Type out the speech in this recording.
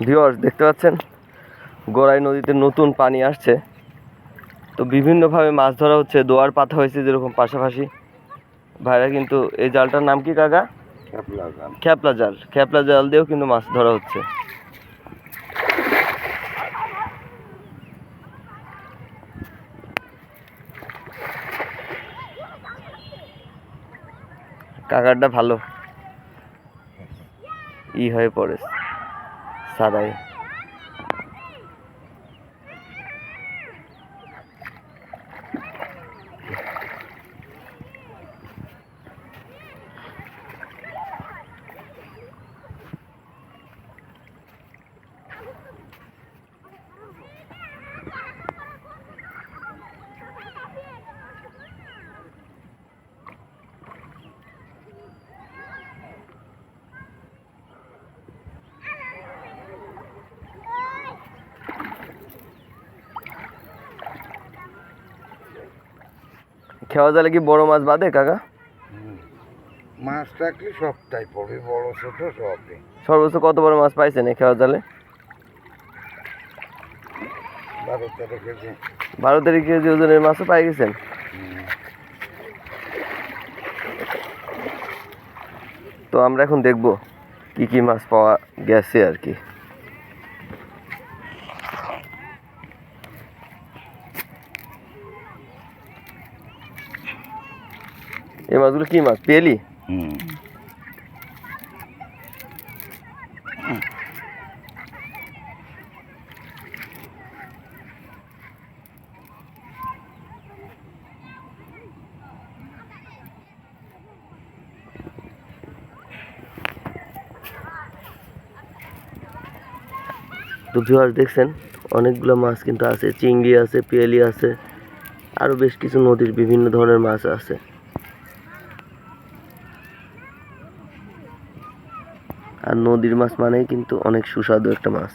Viewers দেখতে পাচ্ছেন? গোড়াই নদীতে নতুন পানি আসছে। তো বিভিন্নভাবে মাছ ধরা হচ্ছে দোয়ার পাতা হয়েছে যেরকম পাশাপাশি। ভাইরা কিন্তু এই জালটার নাম কি কাকা? খ্যাপলা জাল। খ্যাপলা জাল। দিয়েও কিন্তু মাছ ধরা হচ্ছে। কাকারটা ভালো। ই হয়ে 啥来 খেওয়া জালে কি বড় মাছ বাদে কাকা? মাছ থাকলে সবটাই পড়ে বড় ছোট সবই। সর্বোচ্চ কত বড় মাছ পাইছেন এই খেওয়া জালে বারো তেরো কেজি। বারো তেরো কেজি ওজনের মাছও পাই গেছেন? তো আমরা এখন দেখব কি কি মাছ পাওয়া গেছে আর কি। এই মাছগুলো কি মাছ? পেলি তো ভিউয়ার্স দেখছেন অনেকগুলো মাছ কিন্তু আছে চিংড়ি আছে পিয়ালি আছে আরও বেশ কিছু নদীর বিভিন্ন ধরনের মাছ আছে। আর নদীর মাছ মানেই কিন্তু অনেক সুস্বাদু একটা মাছ।